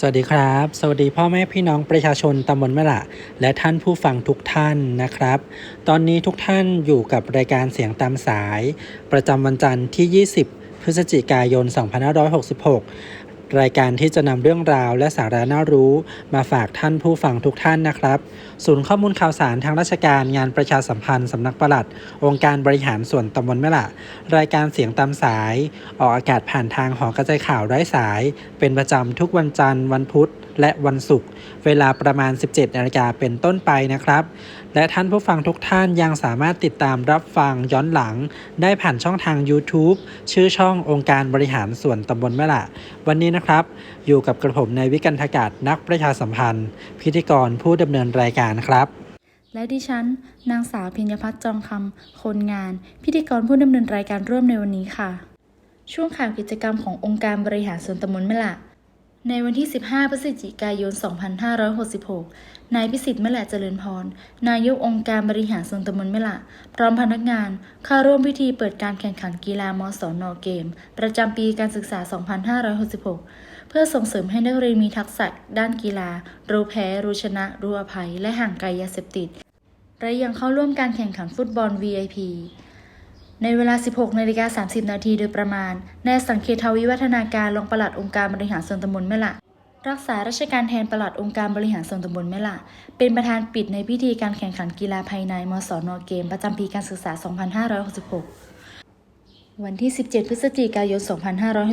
สวัสดีครับ สวัสดีพ่อแม่พี่น้องประชาชนตำบลแม่ละและท่านผู้ฟังทุกท่านนะครับ ตอนนี้ทุกท่านอยู่กับรายการเสียงตามสาย ประจำวันจันทร์ที่ 20 พฤศจิกายน 2566 รายการที่จะนำเรื่องราวและสาระน่ารู้ มาฝากท่านผู้ฟังทุกท่านนะครับ ศูนย์ข้อมูลข่าวสารทางราชการงานประชาสัมพันธ์สำนักปลัด องค์การบริหารส่วนตำบลแม่ละ รายการเสียงตามสาย ออกอากาศผ่านทางหอกระจายข่าวไร้สาย เป็นประจำทุกวันจันทร์วันพุธ และวันศุกร์เวลาประมาณ 17นาฬิกาเป็นต้นไปนะครับ และท่านผู้ฟังทุกท่านยังสามารถติดตามรับฟังย้อนหลัง ได้ผ่านช่องทาง YouTube ชื่อช่ององค์การบริหารส่วนตำบลแม่ละ วันนี้นะครับ อยู่กับกระผมในวิกันทกาศนักประชาสัมพันธ์ พิธีกรผู้ดำเนินรายการครับและดิฉัน นางสาวพิญญพัฒน์จองคำ คนงาน พิธีกรผู้ดำเนินรายการร่วมในวันนี้ค่ะ ช่วงข่าวกิจกรรมขององค์การบริหารส่วนตำบลแม่ละ ในวันที่ 15 พฤศจิกายน 2566 นายพิสิทธิ์แม่ละเจริญพร นายกองค์การบริหารส่วนตำบลแม่ละพร้อมพนักงานเข้าร่วมพิธีเปิดการแข่งขันกีฬามสนเกม ประจำปีการศึกษา 2566 เพื่อส่งเสริมให้นักเรียนมีทักษะด้านกีฬา รู้แพ้ รู้ชนะ รู้อภัย และห่างไกลยาเสพติด และยังเข้าร่วมการแข่งขันฟุตบอล VIP ในเวลา 16นาฬิกา30 นาทีโดยประมาณนายสังเกตทวิวัฒนาการรองปลัดองค์การบริหารส่วนตำบลแม่ละรักษาราชการแทนปลัดองค์การบริหารส่วนตำบลแม่ละเป็นประธานปิดในพิธีการแข่งขันกีฬาภายในมสนเกม ประจำปีการศึกษา 2566 วันที่ 17 พฤศจิกายน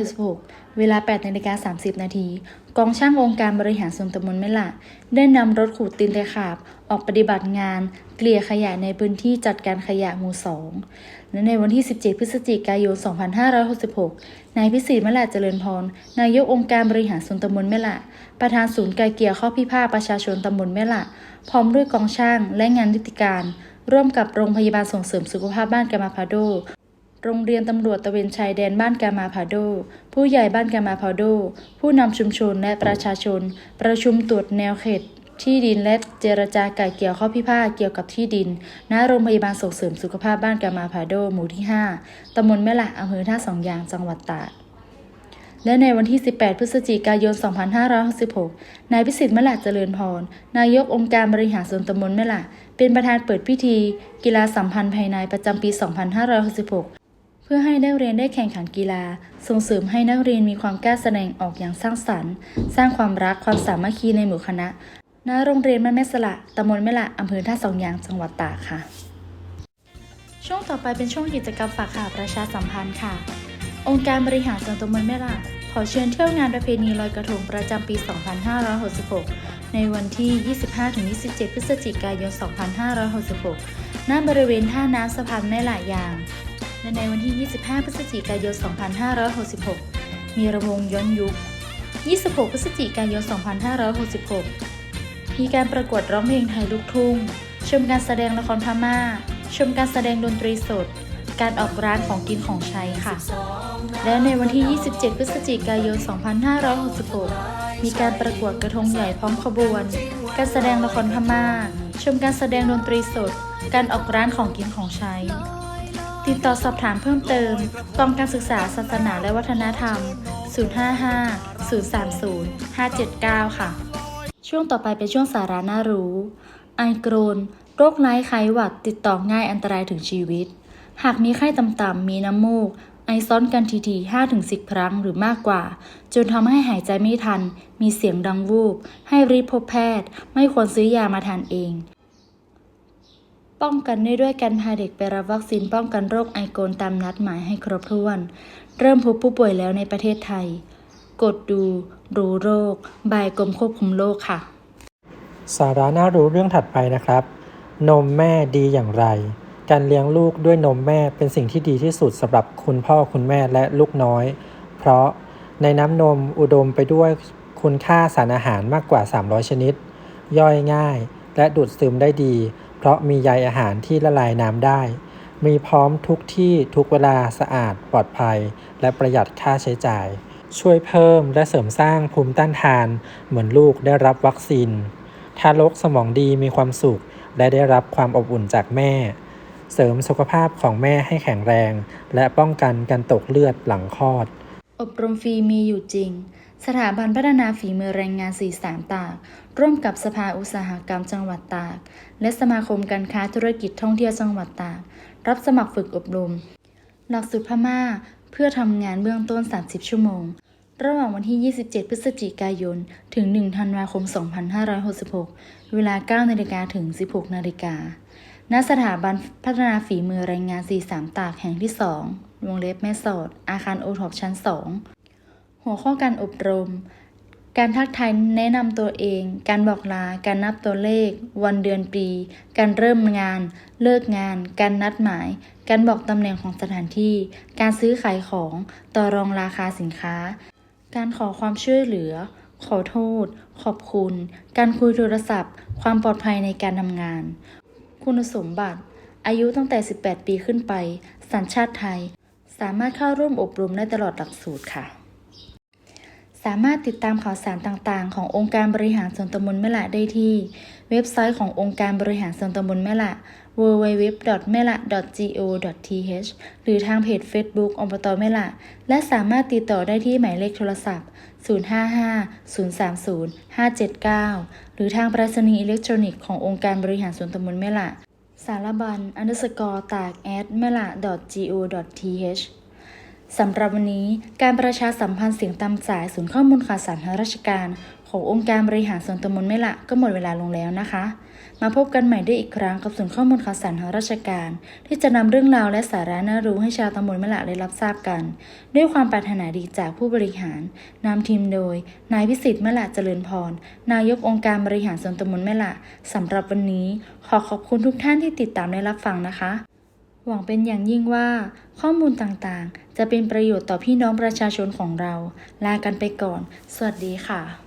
2566 เวลา8นาฬิกา30 นาที กองช่างองค์การบริหารส่วนตำบลแม่ละได้นำรถขูดตีนตะขาบ ออกปฏิบัติงาน เกลี่ยขยะในพื้นที่จัดการขยะหมู่ 2 และในวันที่ 17 พฤศจิกายน 2566 นายพิสิทธิ์มะละเจริญพร นายกองค์การบริหารส่วนตำบลแม่ละประธานศูนย์ไกลเกลี่ยข้อพิพาทประชาชนตำบลแม่ละพร้อมด้วยกองช่างและงานนิติการ ร่วมกับโรงพยาบาลส่งเสริมสุขภาพบ้านกามาพาโด โรงเรียนตำรวจตะเวนชายแดนบ้านกามาพาโด ผู้ใหญ่บ้านกามาพาโด ผู้นำชุมชนและประชาชน ประชุมตรวจแนวเขตที่ดินและเจรจาไก่เกี่ยวข้อพิพาทเกี่ยวกับที่ดิน ณ โรงพยาบาลส่งเสริมสุขภาพบ้านกามาพาโด หมู่ที่ 5ตำบลแม่ละอำเภอท่าสองยาง จังหวัดตาก และในวันที่ 18 พฤศจิกายน 2566 นายพิสิทธิ์มะละเจริญพร นายกองค์การบริหารส่วนตำบลแม่ละ เป็นประธานเปิดพิธี กีฬาสัมพันธ์ภายในประจำปี 2566 พื่อให้นักเรียนได้แข่งขันกีฬา ส่งเสริมให้นักเรียนมีความกล้าแสดงออกอย่างสร้างสรรค์ สร้างความรักความสามัคคีในหมู่คณะณโรงเรียนบ้านแม่สละตำบลแม่ละอำเภอท่าสองยางจังหวัดตากค่ะ ช่วงต่อไปเป็นช่วงกิจกรรมฝากข่าวประชาสัมพันธ์ค่ะ องค์การบริหารส่วนตำบลแม่ละขอเชิญเที่ยวงานประเพณีลอยกระทงประจำปี 2566 ในวันที่ 25-27 พฤศจิกายน 2566 ณ บริเวณท่าน้ำสะพานแม่ลายยาง และในวันที่ 25 พฤศจิกายน 2566 มีระวงย้อนยุค 26 พฤศจิกายน 2566 มีการประกวดร้องเพลงไทยลูกทุ่ง ชมการแสดงละครพม่า ชมการแสดงดนตรีสด การออกร้านของกินของใช้ค่ะ และในวันที่ 27 พฤศจิกายน 2566 มีการประกวดกระทงใหญ่พร้อมขบวน การแสดงละครพม่า ชมการแสดงดนตรีสด การออกร้านของกินของใช้ ติดต่อสอบถามเพิ่มเติม กองการศึกษาศาสนาและวัฒนธรรม 055 030 579 ค่ะ ช่วงต่อไปเป็นช่วงสาระน่ารู้ ไอโกรน โรคไร้ไข้หวัดติดต่อง่ายอันตรายถึงชีวิต หากมีไข้ต่ำๆ มีน้ำมูก ไอซ้อนกันทีๆ5-10 ครั้งหรือมากกว่า จนทำให้หายใจไม่ทัน มีเสียงดังวูบ ให้รีบพบแพทย์ ไม่ควรซื้อยามาทานเอง ป้องกันได้ด้วยการพาเด็กไปรับวัคซีนป้องกันโรคไอโกลตามนัดหมายให้ครบถ้วน เริ่มพบผู้ป่วยแล้วในประเทศไทย กดดูรู้โรค บายกรมควบคุมโรคค่ะ สาระน่ารู้เรื่องถัดไปนะครับ นมแม่ดีอย่างไร การเลี้ยงลูกด้วยนมแม่เป็นสิ่งที่ดีที่สุดสำหรับคุณพ่อคุณแม่และลูกน้อย เพราะในน้ำนมอุดมไปด้วยคุณค่าสารอาหารมากกว่า 300 ชนิด ย่อยง่าย และดูดซึมได้ดี เพราะมีใยอาหารที่ละลายน้ำได้ มีพร้อมทุกที่ทุกเวลาสะอาดปลอดภัย และประหยัดค่าใช้จ่าย ช่วยเพิ่มและเสริมสร้างภูมิต้านทาน เหมือนลูกได้รับวัคซีน ทารกสมองดีมีความสุข และได้รับความอบอุ่นจากแม่ เสริมสุขภาพของแม่ให้แข็งแรง และป้องกันการตกเลือดหลังคลอด อบรมฟรีมีอยู่จริง สถาบันพัฒนาฝีมือแรงงาน43ตาก ร่วมกับสภาอุตสาหกรรมจังหวัดตาก และสมาคมการค้าธุรกิจท่องเที่ยวจังหวัดตาก รับสมัครฝึกอบรม หลักสูตรพม่า เพื่อทำงานเบื้องต้น 30 ชั่วโมง ระหว่างวันที่ 27 พฤศจิกายน ถึง 1 ธันวาคม 2566 เวลา 9 นาฬิกาถึง 16 นาฬิกา ณ สถาบันพัฒนาฝีมือแรงงาน43ตากแห่งที่ 2 วงเล็บแม่สอด อาคารโอท็อปชั้น 2 หัวข้อการอบรม การทักทายแนะนำตัวเอง การบอกลา การนับตัวเลข วันเดือนปี การเริ่มงาน เลิกงาน การนัดหมาย การบอกตำแหน่งของสถานที่ การซื้อขายของ ต่อรองราคาสินค้า การขอความช่วยเหลือ ขอโทษ ขอบคุณ การคุยโทรศัพท์ ความปลอดภัยในการทำงาน คุณสมบัติ อายุตั้งแต่ 18 ปีขึ้นไป สัญชาติไทย สามารถเข้าร่วมอบรมได้ตลอดหลักสูตรค่ะ สามารถติดตามข่าวสารต่างๆ ขององค์การบริหารส่วนตำบลแม่ละได้ที่ เว็บไซต์ขององค์การบริหารส่วนตำบลแม่ละ www.mela.go.th หรือทางเพจ Facebook อบตแม่ละ และสามารถติดต่อได้ที่หมายเลขโทรศัพท์ 055-030-579 หรือทางไปรษณีย์อิเล็กทรอนิกส์ขององค์การบริหารส่วนตำบลแม่ละสารบัญ underscore ตาก at mela go.th สำหรับวันนี้การประชาสัมพันธ์เสียงตามสายศูนย์ข้อมูลข่าวสารทางราชการ ขององค์การบริหารส่วนตำบลแม่ละก็หมดเวลาลงแล้วนะคะ มาพบกันใหม่ได้อีกครั้งกับศูนย์ข้อมูลข่าวสารทางราชการ ที่จะนำเรื่องราวและสาระน่ารู้ให้ชาวตำบลแม่ละได้รับทราบกัน ด้วยความปรารถนาดีจากผู้บริหารนำทีมโดย นายพิสิทธิ์แม่ละเจริญพร นายกองค์การบริหารส่วนตำบลแม่ละสำหรับวันนี้ ขอขอบคุณทุกท่านที่ติดตามและรับฟังนะคะ หวังเป็นอย่างยิ่งว่าข้อมูลต่างๆ จะเป็นประโยชน์ต่อพี่น้องประชาชนของเรา ลากันไปก่อน สวัสดีค่ะ